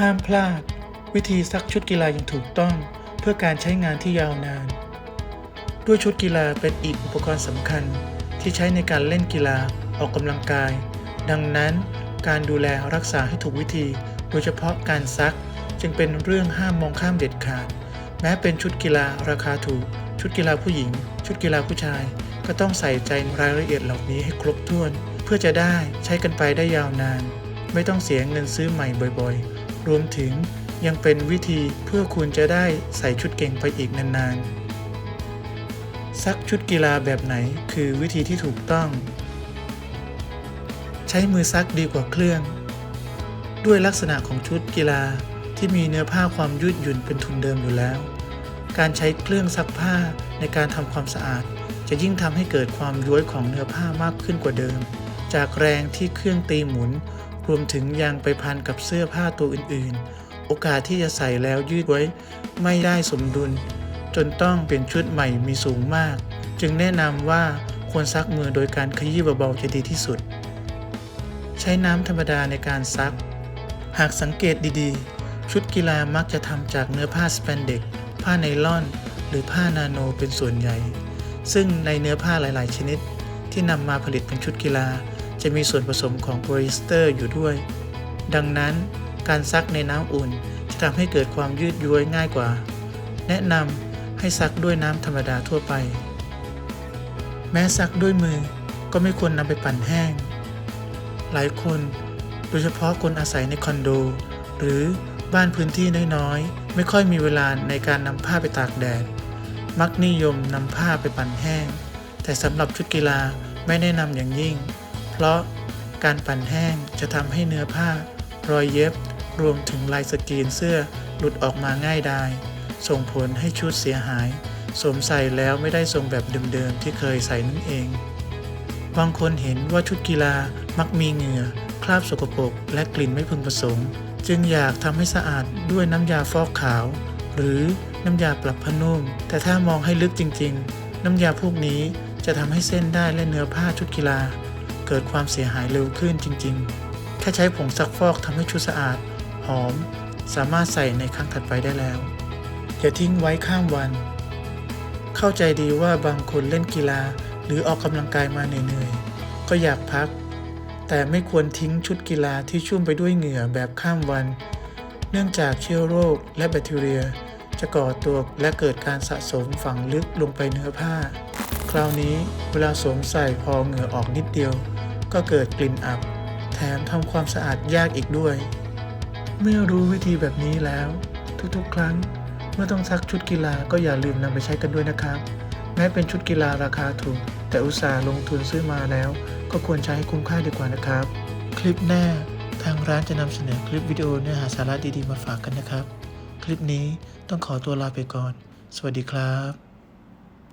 ห้ามพลาด วิธีซักชุดกีฬาอย่างถูกต้อง เพื่อการใช้งานที่ยาวนาน ด้วยชุดกีฬาเป็นอีกอุปกรณ์สำคัญที่ใช้ในการเล่นกีฬาออกกำลังกาย ดังนั้นการดูแลรักษาให้ถูกวิธี โดยเฉพาะการซักจึงเป็นเรื่องห้ามมองข้ามเด็ดขาด แม้เป็นชุดกีฬาราคาถูก ชุดกีฬาผู้หญิง ชุดกีฬาผู้ชาย ก็ต้องใส่ใจรายละเอียดเหล่านี้ให้ครบถ้วน เพื่อจะได้ใช้กันไปได้ยาวนาน ไม่ต้องเสียเงินซื้อใหม่บ่อยๆ รวมถึงยังเป็นวิธีเพื่อคุณจะได้ใส่ชุดเก่งไปอีกนานๆ ซักชุดกีฬาแบบไหนคือวิธีที่ถูกต้อง ใช้มือซักดีกว่าเครื่อง ด้วยลักษณะของชุดกีฬาที่มีเนื้อผ้าความยืดหยุ่นเป็นทุนเดิมอยู่แล้ว การใช้เครื่องซักผ้าในการทำความสะอาด จะยิ่งทำให้เกิดความย้วยของเนื้อผ้ามากขึ้นกว่าเดิม จากแรงที่เครื่องตีหมุน รวมถึงยางไปพันกับเสื้อผ้าตัวอื่นๆ โอกาสที่จะใส่แล้วยืดไว้ ไม่ได้สมดุล จนต้องเปลี่ยนชุดใหม่มีสูงมาก จึงแนะนำว่าควรซักมือโดยการขยี้เบาๆจะดีที่สุด ใช้น้ำธรรมดาในการซัก หากสังเกตดีๆ ชุดกีฬามักจะทำจากเนื้อผ้าสแปนเด็ก ผ้าไนล่อน หรือผ้านาโนเป็นส่วนใหญ่ ซึ่งในเนื้อผ้าหลายๆ ชนิด ที่นำมาผลิตเป็นชุดกีฬา จะมีส่วนผสมของโพลีสเตอร์อยู่ด้วย ดังนั้นการซักในน้ำอุ่นจะทำให้เกิดความยืดย้วยง่ายกว่า แนะนำให้ซักด้วยน้ำธรรมดาทั่วไป แม้ซักด้วยมือก็ไม่ควรนำไปปั่นแห้ง หลายคน โดยเฉพาะคนอาศัยในคอนโด หรือบ้านพื้นที่น้อยๆ ไม่ค่อยมีเวลาในการนำผ้าไปตากแดด มักนิยมนำผ้าไปปั่นแห้ง แต่สำหรับชุดกีฬาไม่แนะนำอย่างยิ่ง เพราะการปั่นแห้งจะทำให้เนื้อผ้า รอยเย็บ รวมถึงลายสกรีนเสื้อหลุดออกมาง่ายดายส่งผลให้ชุดเสียหาย สวมใส่แล้วไม่ได้ทรงแบบเดิมๆที่เคยใส่นั่นเอง บางคนเห็นว่าชุดกีฬามักมีเหงื่อ คราบสกปรกและกลิ่นไม่พึงประสงค์ จึงอยากทำให้สะอาดด้วยน้ำยาฟอกขาว หรือน้ำยาปรับผ้านุ่ม แต่ถ้ามองให้ลึกจริงๆ น้ำยาพวกนี้จะทำให้เส้นได้และเนื้อผ้าชุดกีฬา เกิดความเสียหายเร็วขึ้นจริงๆ แค่ใช้ผงซักฟอกทำให้ชุดสะอาด หอม สามารถใส่ในครั้งถัดไปได้แล้ว อย่าทิ้งไว้ข้ามวัน เข้าใจดีว่าบางคนเล่นกีฬาหรือออกกำลังกายมาเหนื่อยๆ ก็อยากพัก แต่ไม่ควรทิ้งชุดกีฬาที่ชุ่มไปด้วยเหงื่อแบบข้ามวัน เนื่องจากเชื้อโรคและแบคทีเรีย จะก่อตัวและเกิดการสะสมฝังลึกลงไปเนื้อผ้า คราวนี้เวลาสวมใส่พอเหงื่อออกนิดเดียว ก็เกิดกลิ่นอับ แถมทำความสะอาดยากอีกด้วย เมื่อรู้วิธีแบบนี้แล้ว ทุกๆ ครั้ง เมื่อต้องซักชุดกีฬาก็อย่าลืมนำไปใช้กันด้วยนะครับ แม้เป็นชุดกีฬาราคาถูก แต่อุตส่าห์ลงทุนซื้อมาแล้ว ก็ควรใช้ให้คุ้มค่าดีกว่านะครับ คลิปหน้าทางร้านจะนำเสนอคลิปวิดีโอเนื้อหาสาระดีๆมาฝากกันนะครับ คลิปนี้ต้องขอตัวลาไปก่อน สวัสดีครับ